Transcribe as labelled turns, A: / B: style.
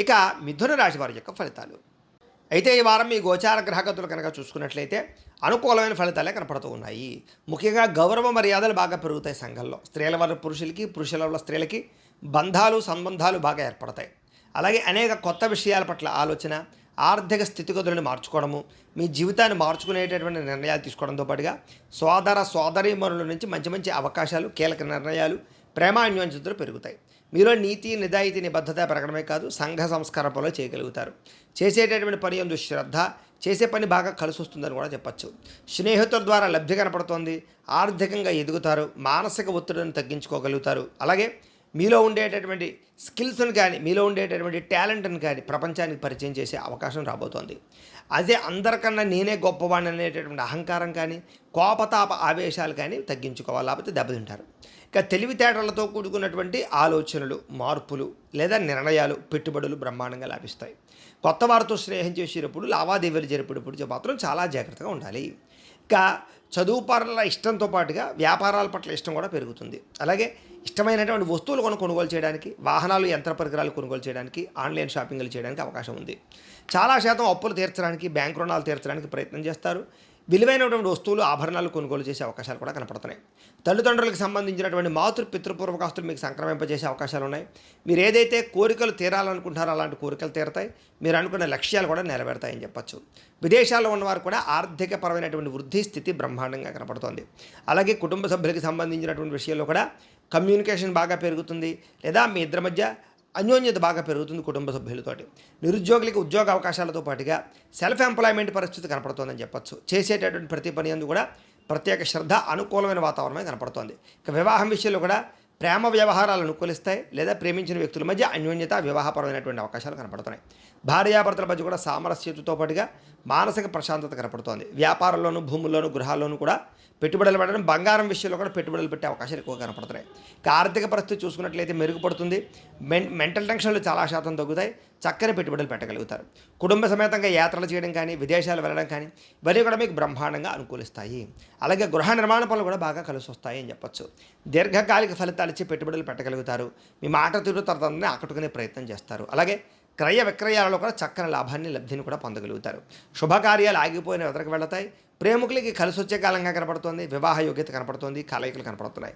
A: ఇక మిథున రాశి వారి యొక్క ఫలితాలు. అయితే ఈ వారం మీ గోచార గ్రహగతులు కనుక చూసుకున్నట్లయితే అనుకూలమైన ఫలితాలే కనపడుతూ ఉన్నాయి. ముఖ్యంగా గౌరవ మర్యాదలు బాగా పెరుగుతాయి సంఘంలో. స్త్రీల వల్ల పురుషులకి పురుషుల వల్ల స్త్రీలకి బంధాలు సంబంధాలు బాగా ఏర్పడతాయి. అలాగే అనేక కొత్త విషయాల పట్ల ఆలోచన ఆర్థిక స్థితిగతులను మార్చుకోవడము మీ జీవితాన్ని మార్చుకునేటటువంటి నిర్ణయాలు తీసుకోవడంతో పాటుగా సోదర సోదరీమణుల నుంచి మంచి మంచి అవకాశాలు కీలక నిర్ణయాలు ప్రేమాన్యోన్యతలు పెరుగుతాయి. మీలో నీతి నిజాయితీ నిబద్ధత పెరగడమే కాదు సంఘ సంస్కార పనులు చేయగలుగుతారు. చేసేటటువంటి పని ఎందు శ్రద్ధ చేసే పని బాగా కలిసి వస్తుందని కూడా చెప్పచ్చు. స్నేహితుల ద్వారా లబ్ధి కనపడుతోంది ఆర్థికంగా ఎదుగుతారు మానసిక ఒత్తిడిని తగ్గించుకోగలుగుతారు. అలాగే మీలో ఉండేటటువంటి స్కిల్స్ని కానీ మీలో ఉండేటటువంటి టాలెంట్ని కానీ ప్రపంచానికి పరిచయం చేసే అవకాశం రాబోతోంది. అదే అందరికన్నా నేనే గొప్పవాడిని అనేటటువంటి అహంకారం కానీ కోపతాప ఆవేశాలు కానీ తగ్గించుకోవాలి. లేకపోతే దెబ్బతింటారు. ఇక తెలివితేటలతో కూడుకున్నటువంటి ఆలోచనలు మార్పులు లేదా నిర్ణయాలు పెట్టుబడులు బ్రహ్మాండంగా లాభిస్తాయి. కొత్త వారితో స్నేహం చేసేటప్పుడు లావాదేవీలు జరిపేటప్పుడు మాత్రం చాలా జాగ్రత్తగా ఉండాలి. ఇంకా చదువు పట్ల ఇష్టంతో పాటుగా వ్యాపారాల పట్ల ఇష్టం కూడా పెరుగుతుంది. అలాగే ఇష్టమైనటువంటి వస్తువులు కొను కొనుగోలు చేయడానికి వాహనాలు యంత్ర పరికరాలు కొనుగోలు చేయడానికి ఆన్లైన్ షాపింగ్లు చేయడానికి అవకాశం ఉంది. చాలా శాతం అప్పులు తీర్చడానికి బ్యాంక్ రుణాలు తీర్చడానికి ప్రయత్నం చేస్తారు. విలువైనటువంటి వస్తువులు ఆభరణాలు కొనుగోలు చేసే అవకాశాలు కూడా కనపడుతున్నాయి. తల్లిదండ్రులకు సంబంధించినటువంటి మాతృ పితృపూర్వకాస్తులు మీకు సంక్రమింపజేసే అవకాశాలు ఉన్నాయి. మీరు ఏదైతే కోరికలు తీరాలనుకుంటారో అలాంటి కోరికలు తీరతాయి. మీరు అనుకున్న లక్ష్యాలు కూడా నెరవేరుతాయని చెప్పచ్చు. విదేశాల్లో ఉన్నవారు కూడా ఆర్థిక పరమైనటువంటి వృద్ధి స్థితి బ్రహ్మాండంగా కనపడుతోంది. అలాగే కుటుంబ సభ్యులకు సంబంధించినటువంటి విషయంలో కూడా కమ్యూనికేషన్ బాగా పెరుగుతుంది. లేదా మీ ఇద్దరి మధ్య అన్యోన్యత బాగా పెరుగుతుంది కుటుంబ సభ్యులతోటి. నిరుద్యోగులకి ఉద్యోగ అవకాశాలతో పాటుగా సెల్ఫ్ ఎంప్లాయ్మెంట్ పరిస్థితి కనపడుతోందని చెప్పొచ్చు. చేసేటటువంటి ప్రతి పని అందు కూడా ప్రత్యేక శ్రద్ధ అనుకూలమైన వాతావరణమే కనపడుతోంది. ఇక వివాహం విషయంలో కూడా ప్రేమ వ్యవహారాలు అనుకూలిస్తాయి లేదా ప్రేమించిన వ్యక్తుల మధ్య అన్యోన్యత వివాహపరమైనటువంటి అవకాశాలు కనపడుతున్నాయి. భార్యాభర్తల మధ్య కూడా సామరస్యతతో పాటుగా మానసిక ప్రశాంతత కనపడుతోంది. వ్యాపారంలోనూ భూముల్లోనూ గృహాల్లోనూ కూడా పెట్టుబడులు పెట్టడం బంగారం విషయంలో కూడా పెట్టుబడులు పెట్టే అవకాశాలు ఎక్కువ కనపడుతున్నాయి. ఇక ఆర్థిక పరిస్థితి చూసుకున్నట్లయితే మెరుగుపడుతుంది. మెన్ మెంటల్ టెన్షన్లు చాలా శాతం తగ్గుతాయి. చక్కని పెట్టుబడులు పెట్టగలుగుతారు. కుటుంబ సమేతంగా యాత్రలు చేయడం కానీ విదేశాలు వెళ్ళడం కానీ ఇవన్నీ కూడా మీకు బ్రహ్మాండంగా అనుకూలిస్తాయి. అలాగే గృహ నిర్మాణ పనులు కూడా బాగా కలిసి వస్తాయి అని చెప్పొచ్చు. దీర్ఘకాలిక ఫలితాలు ఇచ్చి పెట్టుబడులు పెట్టగలుగుతారు. మీ మాట తీరు తరతని ఆకట్టుకునే ప్రయత్నం చేస్తారు. అలాగే క్రయ విక్రయాలలో కూడా చక్కని లాభాన్ని లబ్ధిని కూడా పొందగలుగుతారు. శుభకార్యాలు ఆగిపోయిన ఎదరకు వెళతాయి. ప్రేమికులకి కలిసి వచ్చే కాలంగా కనపడుతోంది. వివాహ యోగ్యత కనపడుతోంది. కలయికలు కనపడుతున్నాయి.